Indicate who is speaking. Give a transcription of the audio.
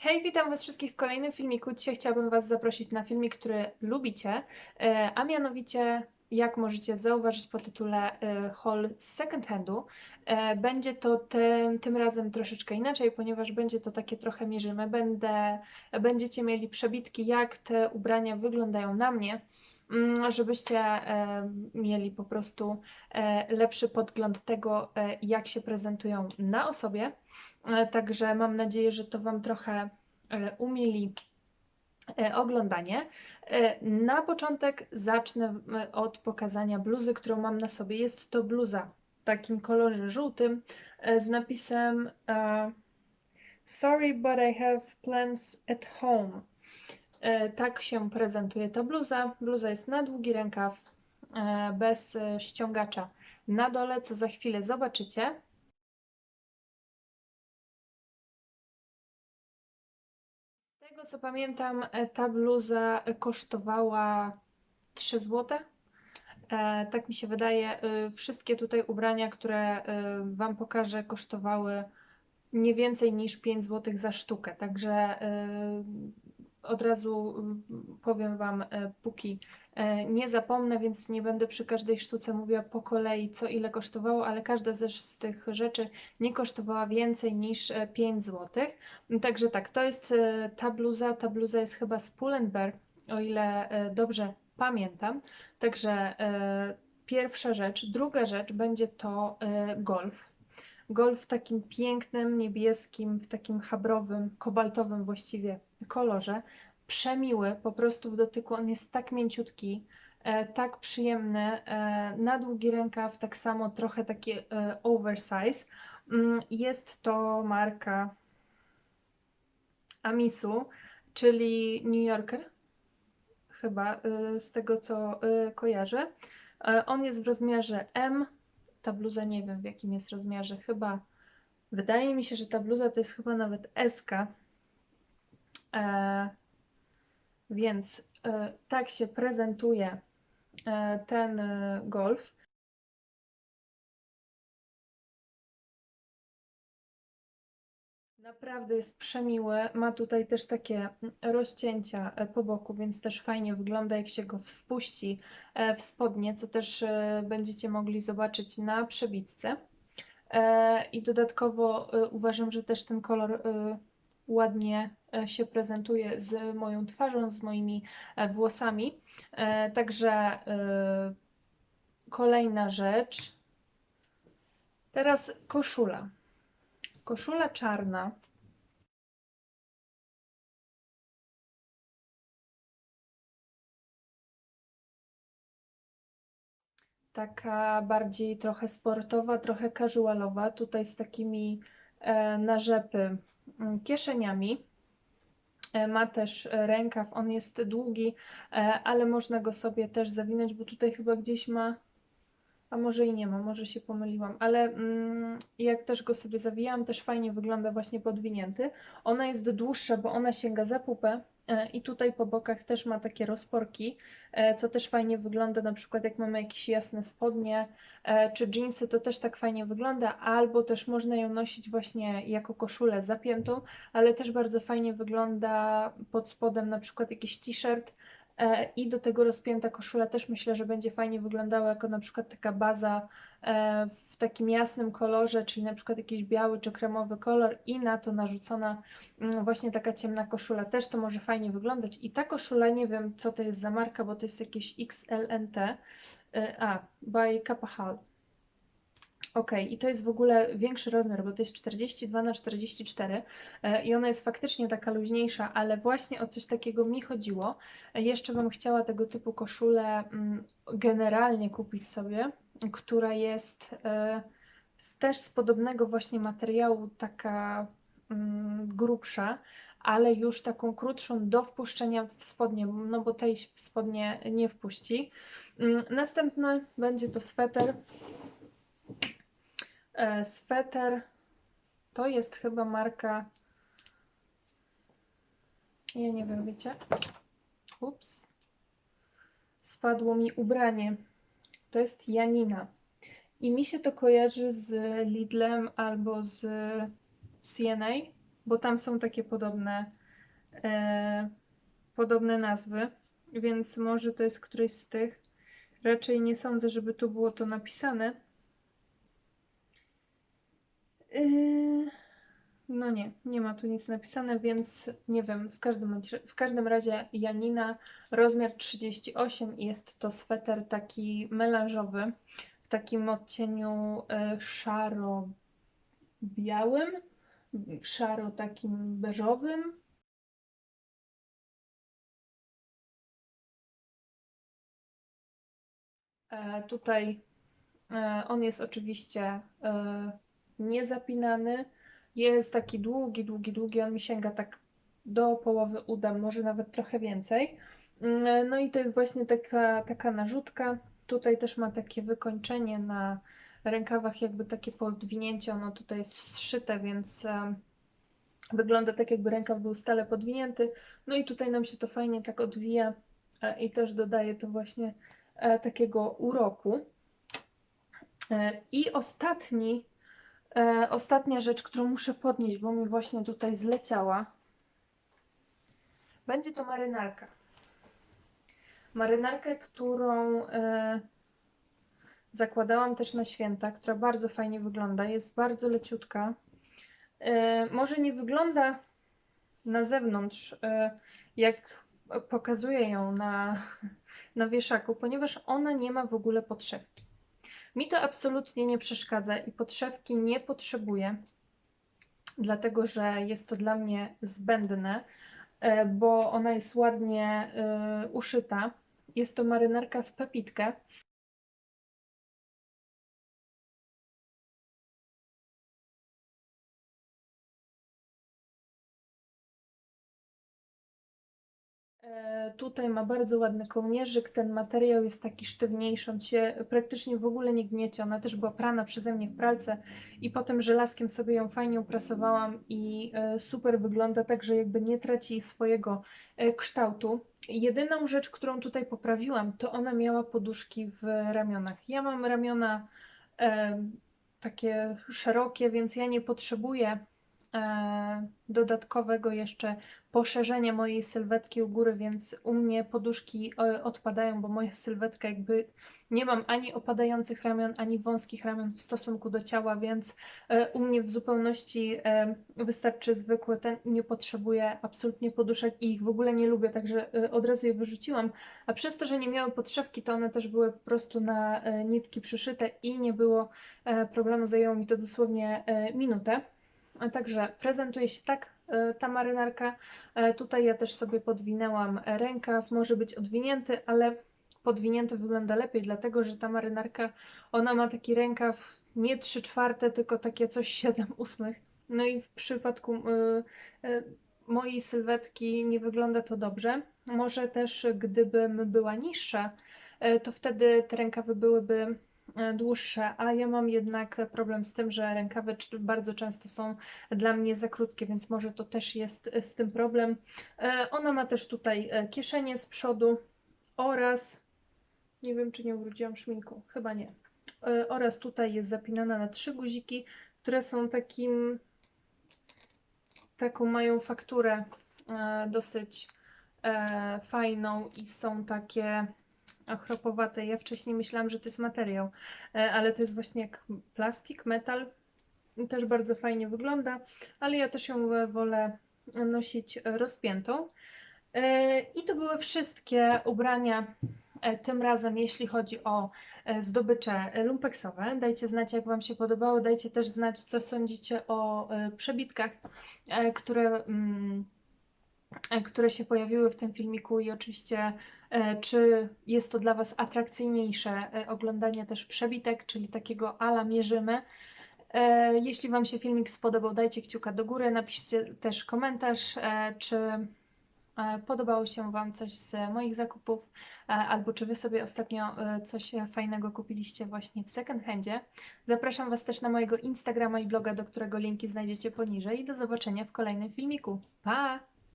Speaker 1: Hej, witam Was wszystkich w kolejnym filmiku. Dzisiaj chciałabym Was zaprosić na filmik, który lubicie, e, a mianowicie, jak możecie zauważyć po tytule e, haul z second handu, e, będzie to tym, tym razem troszeczkę inaczej, ponieważ będzie to takie trochę mierzymy. Będę, będziecie mieli przebitki, jak te ubrania wyglądają na mnie, mm, żebyście e, mieli po prostu lepszy podgląd tego, jak się prezentują na osobie. Także mam nadzieję, że to Wam trochę umili oglądanie. E, Na początek zacznę e, od pokazania bluzy, którą mam na sobie. Jest to bluza w takim kolorze żółtym e, z napisem e, Sorry, but I have plans at home. E, Tak się prezentuje ta bluza. Bluza jest na długi rękaw, e, bez e, ściągacza na dole, co za chwilę zobaczycie. Co pamiętam, e, ta bluza e, kosztowała 3 zł. E, tak mi się wydaje. Wszystkie tutaj ubrania, które Wam pokażę, kosztowały nie więcej niż 5 zł za sztukę. Także od razu mm, powiem Wam, e, póki e, nie zapomnę, więc nie będę przy każdej sztuce mówiła po kolei, co ile kosztowało, ale każda z tych rzeczy nie kosztowała więcej niż e, 5 zł. Także tak, to jest e, ta bluza. Ta bluza jest chyba z Pull&Bear, o ile e, dobrze pamiętam. Także e, pierwsza rzecz. Druga rzecz będzie to e, golf. Golf w takim pięknym, niebieskim, w takim chabrowym, kobaltowym właściwie kolorze. Przemiły, po prostu w dotyku. On jest tak mięciutki, e, tak przyjemny. E, na długi rękaw, tak samo trochę taki e, oversize. Mm, Jest to marka Amisu, czyli New Yorker, chyba z tego co kojarzę. On jest w rozmiarze M. Ta bluza nie wiem w jakim jest rozmiarze, chyba wydaje mi się, że ta bluza to jest chyba nawet SK. E, więc e, tak się prezentuje e, ten e, golf. Naprawdę jest przemiły. Ma tutaj też takie mm, rozcięcia e, po boku, więc też fajnie wygląda, jak się go wpuści e, w spodnie, co też e, będziecie mogli zobaczyć na przebitce. I dodatkowo uważam, że też ten kolor ładnie się prezentuje z moją twarzą, z moimi włosami. Także kolejna rzecz. Teraz koszula. Koszula czarna. Taka bardziej trochę sportowa, trochę casualowa. Tutaj z takimi e, na rzepy mm, kieszeniami. E, Ma też rękaw, on jest długi, e, ale można go sobie też zawinąć, bo tutaj chyba gdzieś ma, a może i nie ma, może się pomyliłam, ale mm, jak też go sobie zawijałam, też fajnie wygląda właśnie podwinięty. Ona jest dłuższa, bo ona sięga za pupę e, i tutaj po bokach też ma takie rozporki, e, co też fajnie wygląda, na przykład jak mamy jakieś jasne spodnie e, czy dżinsy, to też tak fajnie wygląda, albo też można ją nosić właśnie jako koszulę zapiętą, ale też bardzo fajnie wygląda pod spodem na przykład jakiś t-shirt i do tego rozpięta koszula też myślę, że będzie fajnie wyglądała jako na przykład taka baza e, w takim jasnym kolorze, czyli na przykład jakiś biały czy kremowy kolor i na to narzucona mm, właśnie taka ciemna koszula. Też to może fajnie wyglądać. I ta koszula, nie wiem co to jest za marka, bo to jest jakieś XLNT. E, A, by Kappa Hall. Ok, i to jest w ogóle większy rozmiar, bo to jest 42 na 44 e, i ona jest faktycznie taka luźniejsza, ale właśnie o coś takiego mi chodziło. E, Jeszcze bym chciała tego typu koszulę mm, generalnie kupić sobie, która jest e, też z podobnego właśnie materiału, taka mm, grubsza, ale już taką krótszą do wpuszczenia w spodnie, no bo tej w spodnie nie wpuści. Mm, Następny będzie to sweter. E, Sweter to jest chyba marka. Ja nie wiem, wiecie? Ups. Spadło mi ubranie. To jest Janina. I mi się to kojarzy z Lidlem albo z CNA. bo tam są takie podobne, e, podobne nazwy, więc może to jest któryś z tych. Raczej nie sądzę, żeby tu było to napisane. Yy, no nie, nie ma tu nic napisane, więc nie wiem. W każdym, w każdym razie Janina, rozmiar 38 i jest to sweter taki melanżowy w takim odcieniu e, szaro-białym, szaro takim beżowym. E, Tutaj e, on jest oczywiście e, niezapinany. Jest taki długi, długi, długi. On mi sięga tak do połowy uda, może nawet trochę więcej. Mm, No i to jest właśnie taka, taka narzutka. Tutaj też ma takie wykończenie na rękawach, jakby takie podwinięcie. Ono tutaj jest zszyte, więc wygląda tak, jakby rękaw był stale podwinięty. No i tutaj nam się to fajnie tak odwija e, i też dodaje to właśnie e, takiego uroku. E, I ostatni, e, ostatnia rzecz, którą muszę podnieść, bo mi właśnie tutaj zleciała, będzie to marynarka. Marynarkę, którą e, zakładałam też na święta, która bardzo fajnie wygląda. Jest bardzo leciutka. E, może nie wygląda na zewnątrz, e, jak pokazuję ją na, na wieszaku, ponieważ ona nie ma w ogóle podszewki. Mi to absolutnie nie przeszkadza i podszewki nie potrzebuję, dlatego że jest to dla mnie zbędne, e, bo ona jest ładnie e, uszyta. Jest to marynarka w pepitkę. Tutaj ma bardzo ładny kołnierzyk, ten materiał jest taki sztywniejszy, on się praktycznie w ogóle nie gniecie. Ona też była prana przeze mnie w pralce i potem żelazkiem sobie ją fajnie uprasowałam i e, super wygląda, także jakby nie traci swojego e, kształtu. Jedyną rzecz, którą tutaj poprawiłam, to ona miała poduszki w ramionach. Ja mam ramiona e, takie szerokie, więc ja nie potrzebuję e, dodatkowego jeszcze poszerzenia mojej sylwetki u góry, więc u mnie poduszki e, odpadają, bo moja sylwetka jakby nie mam ani opadających ramion, ani wąskich ramion w stosunku do ciała, więc e, u mnie w zupełności e, wystarczy zwykły ten, nie potrzebuję absolutnie poduszek i ich w ogóle nie lubię, także e, od razu je wyrzuciłam, a przez to, że nie miały podszewki, to one też były po prostu na e, nitki przyszyte i nie było e, problemu, zajęło mi to dosłownie e, minutę. Także prezentuje się tak e, ta marynarka. E, Tutaj ja też sobie podwinęłam rękaw. Może być odwinięty, ale podwinięty wygląda lepiej, dlatego że ta marynarka, ona ma taki rękaw nie 3 czwarte, tylko takie coś 7 ósmych. No i w przypadku y, mojej sylwetki nie wygląda to dobrze. Może też gdybym była niższa, e, to wtedy te rękawy byłyby e, dłuższe, a ja mam jednak problem z tym, że rękawy bardzo często są dla mnie za krótkie, więc może to też jest e, z tym problem. E, Ona ma też tutaj e, kieszenie z przodu oraz nie wiem, czy nie ubrudziłam szminką, chyba nie. E, Oraz tutaj jest zapinana na trzy guziki, które są takim taką mają fakturę e, dosyć e, fajną i są takie chropowate. Ja wcześniej myślałam, że to jest materiał, e, ale to jest właśnie jak plastik, metal. Też bardzo fajnie wygląda, ale ja też ją wolę nosić rozpiętą. E, I to były wszystkie ubrania e, tym razem, jeśli chodzi o zdobycze lumpeksowe. Dajcie znać, jak Wam się podobało. Dajcie też znać, co sądzicie o przebitkach, które, mm, które się pojawiły w tym filmiku i oczywiście, e, czy jest to dla Was atrakcyjniejsze e, oglądanie też przebitek, czyli takiego ala mierzymy. E, Jeśli Wam się filmik spodobał, dajcie kciuka do góry, napiszcie też komentarz, e, czy e, podobało się Wam coś z moich zakupów, e, albo czy Wy sobie ostatnio e, coś fajnego kupiliście właśnie w second handzie. Zapraszam Was też na mojego Instagrama i bloga, do którego linki znajdziecie poniżej i do zobaczenia w kolejnym filmiku. Pa!